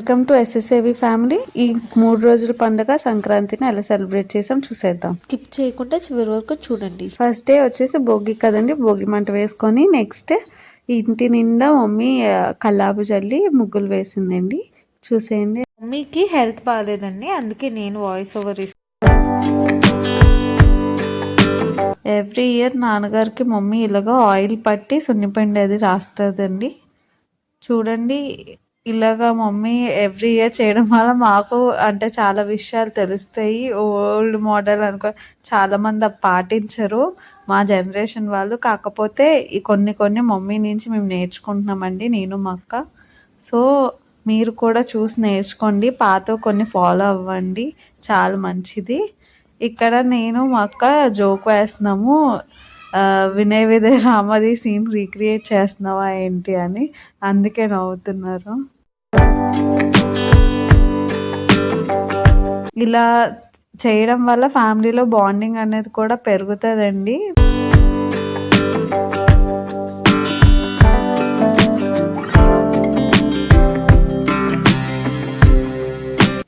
Welcome to ఎస్ఎస్ఏవి family ఈ మూడు రోజుల పండుగ సంక్రాంతిని ఎలా సెలబ్రేట్ చేసాం చూసేద్దాం. స్కిప్ చేయకుండా చివరి వరకు చూడండి. ఫస్ట్ డే వచ్చేసి భోగి కదండి భోగి మంట వేసుకొని నెక్స్ట్ ఇంటి నిండా మమ్మీ కల్లాపు చల్లి ముగ్గులు వేసిందండి. చూసేయండి. మమ్మీకి హెల్త్ బాగాలేదండి అందుకే నేను వాయిస్ ఓవర్ ఇస్తాను ఎవ్రీ ఇయర్ నాన్నగారికి మమ్మీ ఇలాగ ఆయిల్ పట్టి సున్నిపిండి అది రాస్తుందండి. చూడండి ఇలాగా మమ్మీ ఎవ్రీ ఇయర్ చేయడం వల్ల మాకు అంటే చాలా విషయాలు తెలుస్తాయి. ఓల్డ్ మోడల్ అనుకో చాలా మంది పాటించరు. మా జనరేషన్ వాళ్ళు. కాకపోతే ఈ కొన్ని కొన్ని మమ్మీ నుంచి మేము నేర్చుకుంటున్నామండి నేను మా అక్క. సో మీరు కూడా చూసి నేర్చుకోండి. పాత కొన్ని ఫాలో అవ్వండి. చాలా మంచిది. ఇక్కడ నేను మా అక్క జోక్ వేస్తున్నాము. వినయ వినయ్ రామది సీన్ రీక్రియేట్ చేస్తున్నావా ఏంటి అని. అందుకే నవ్వుతున్నారు. ఇలా చేయడం వల్ల ఫ్యామిలీలో బాండింగ్ అనేది కూడా పెరుగుతుందండి.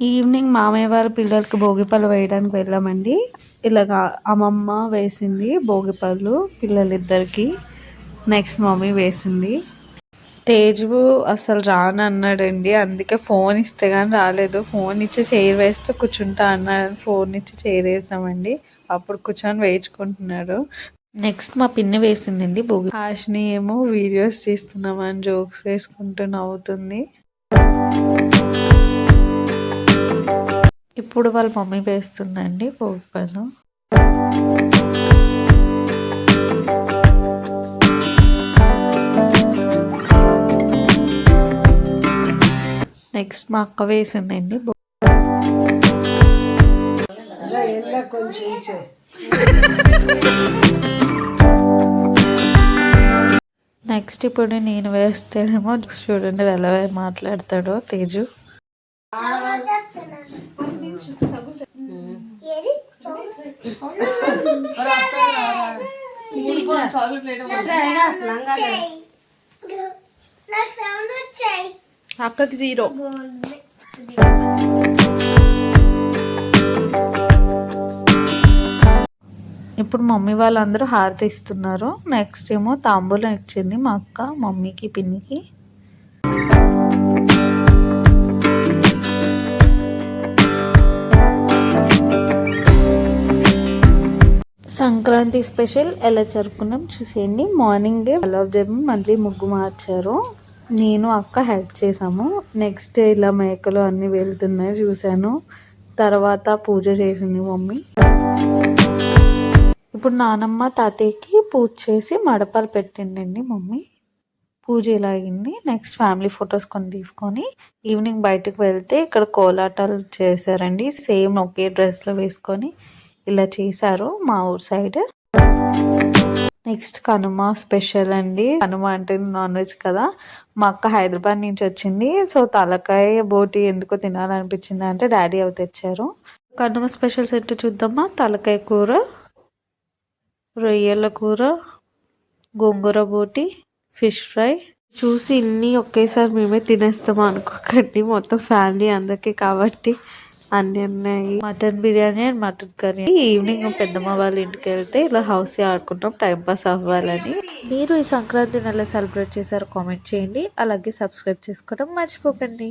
ఈవినింగ్ మామయ్య వారి పిల్లలకి భోగిపళ్ళు వేయడానికి వెళ్ళామండి. ఇలాగా అమ్మమ్మ వేసింది భోగిపళ్ళు పిల్లలిద్దరికి. నెక్స్ట్ మమ్మీ వేసింది. తేజు అసలు రాను అన్నాడండి అందుకే ఫోన్ ఇస్తే కానీ రాలేదు. ఫోన్ ఇచ్చి చైర్ వేస్తే కూర్చుంటా అన్నాడు. ఫోన్ ఇచ్చి చైర్ వేసామండి. అప్పుడు కూర్చొని వేయించుకుంటున్నాడు. నెక్స్ట్ మా పిన్ని వేసిందండి భోగి హాష్ని ఏమో వీడియోస్ తీస్తున్నామని జోక్స్ వేసుకుంటూ నవ్వుతుంది. ఇప్పుడు వాళ్ళ మమ్మీ వేస్తుందండి భోగి పళ్ళు. నెక్స్ట్ మా అక్క వేసిందండి. నెక్స్ట్ ఇప్పుడు నేను వేస్తేనేమో చూడండి ఎలా మాట్లాడతాడో తేజు. అక్కకి జీరో ఇప్పుడు మమ్మీ వాళ్ళందరూ హారతి ఇస్తున్నారు. నెక్స్ట్ ఏమో తాంబూలం ఇచ్చింది మా అక్క మమ్మీకి పిన్నికి. సంక్రాంతి స్పెషల్ ఎలా జరుపుకున్నాం చూసేయండి. మార్నింగ్ గులాబ్ జామున్ మళ్ళీ ముగ్గు మార్చారు. నేను అక్క హెల్ప్ చేసాము నెక్స్ట్ ఇలా మేకలు అన్నీ వెళ్తున్నాయి చూశాను. తర్వాత పూజ చేసింది మమ్మీ. ఇప్పుడు నానమ్మ తాతయ్యకి పూజ చేసి మడపాలు పెట్టిందండి మమ్మీ. పూజ ఇలా అయింది. నెక్స్ట్ ఫ్యామిలీ ఫొటోస్ కొన్ని తీసుకొని ఈవినింగ్ బయటకు వెళ్తే ఇక్కడ కోలాటాలు చేశారండి. సేమ్ ఒకే డ్రెస్లో వేసుకొని ఇలా చేశారు మా ఊరు సైడ్. నెక్స్ట్ కనుమ స్పెషల్ అండి. కనుమ అంటే నాన్ వెజ్ కదా. మా అక్క హైదరాబాద్ నుంచి వచ్చింది. సో తలకాయ బోటి ఎందుకో తినాలనిపించింది అంటే డాడీ అవి తెచ్చారు. కనుమ స్పెషల్ సెట్ చూద్దామా? తలకాయ కూర రొయ్యల కూర గోంగూర బోటి ఫిష్ ఫ్రై. చూసి ఇన్ని ఒకేసారి మేమే తినేస్తాం అనుకోకండి. మొత్తం ఫ్యామిలీ అందరికీ కాబట్టి. అన్నీ ఉన్నాయి mutton biryani and mutton curry. Evening పెద్దమ్మ వాళ్ళ ఇంటికి వెళ్తే ఇలా హౌస్ ఆడుకుంటాం టైం పాస్ అవ్వాలని. మీరు ఈ సంక్రాంతిని ఎలా సెలబ్రేట్ చేశారు కామెంట్ చేయండి. అలాగే సబ్స్క్రైబ్ చేసుకోవడం మర్చిపోకండి.